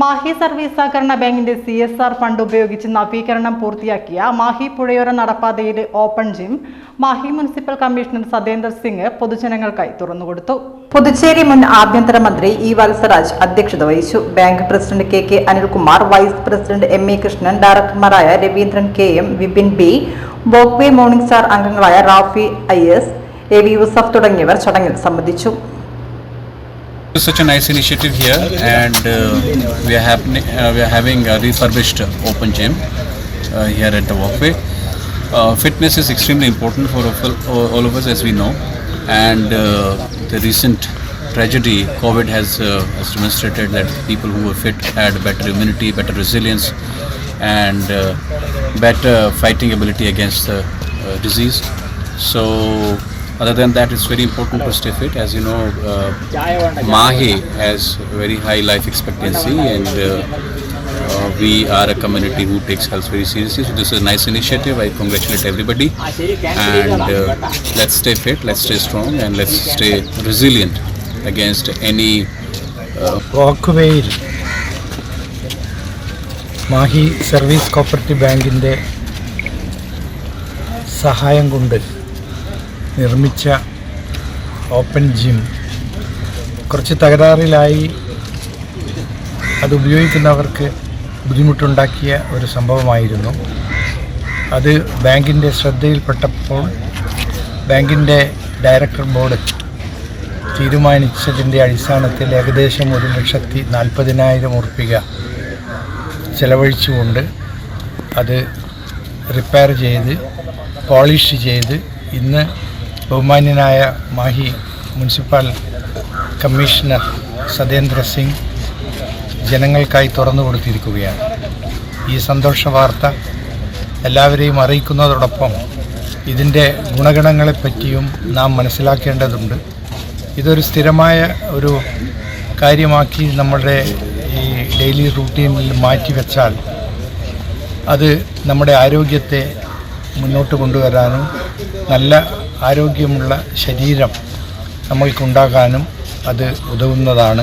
Mahe service സഹകരണ ബാങ്കിന്റെ C S R fund ഉപയോഗിച്ച് നവീകരണം പൂർത്തിയാക്കിയ മാഹി പുഴയോര നടപ്പാതയിലെ open gym Mahe municipal commissioner Satender Singh പൊതുജനങ്ങൾക്കായി തുറന്നുകൊടുത്തു. പുതുച്ചേരി മുൻ ആഭ്യന്തരമന്ത്രി ഇ വത്സരാജ് അധ്യക്ഷത വഹിച്ചു. Bank president K K Anilkumar vice president M A Krishnan ഡയറക്ടർമാരായ Raveendran K M Vipin B ബോക്വേ morning star അംഗങ്ങളായ Rafi I S A V Yusuf തുടങ്ങിയവർ ചടങ്ങിൽ സംബന്ധിച്ചു. Such a nice initiative here, and uh, we are. Uh, we are having a refurbished open gym uh, here at the walkway. Uh, fitness is extremely important for all, all of us, as we know, and uh, the recent tragedy, COVID, has, uh, has demonstrated that people who were fit had better immunity, better resilience, and uh, better fighting ability against the uh, disease. So, other than that, it's very important to stay fit. As you know, uh, Mahi has very high life expectancy, and uh, uh, we are a community who takes health very seriously. So, this is a nice initiative. I congratulate everybody, and uh, let's stay fit, let's stay strong, and let's stay resilient against any uh, വാക്കുവേയിൽ Mahe service cooperative ബാങ്കിൻ്റെ സഹായം കൊണ്ട് നിർമ്മിച്ച open gym. കുറച്ച് തകരാറിലായി അത് ഉപയോഗിക്കുന്നവർക്ക് ബുദ്ധിമുട്ടുണ്ടാക്കിയ ഒരു സംഭവമായിരുന്നു. അത് ബാങ്കിന്റെ ശ്രദ്ധയിൽപ്പെട്ടപ്പോൾ ബാങ്കിന്റെ ഡയറക്ടർ ബോർഡ് തീരുമാനിച്ചതിന്റെ അടിസ്ഥാനത്തിൽ ഏകദേശം ഒരു ലക്ഷത്തി നാൽപ്പതിനായിരം ഉറുപ്പിക ചെലവഴിച്ചുകൊണ്ട് അത് റിപ്പയർ ചെയ്ത് പോളിഷ് ചെയ്ത് ഇന്ന് ബഹുമാന്യനായ മാഹി മുനിസിപ്പൽ കമ്മീഷണർ സതേന്ദ്ര സിംഗ് ജനങ്ങൾക്കായി തുറന്നു കൊടുത്തിരിക്കുകയാണ്. ഈ സന്തോഷ വാർത്ത എല്ലാവരെയും അറിയിക്കുന്നതോടൊപ്പം ഇതിന്റെ ഗുണഗണങ്ങളെപ്പറ്റിയും നാം മനസ്സിലാക്കേണ്ടതുണ്ട്. ഇതൊരു സ്ഥിരമായ ഒരു കാര്യമാക്കി നമ്മളുടെ ഈ ഡെയിലി റൂട്ടീനിൽ മാറ്റിവെച്ചാൽ അത് നമ്മുടെ ആരോഗ്യത്തെ മുന്നോട്ട് കൊണ്ടുവരാനും നല്ല ആരോഗ്യമുള്ള ശരീരം നമ്മൾക്കുണ്ടാകാനും അത് ഉതകുന്നതാണ്.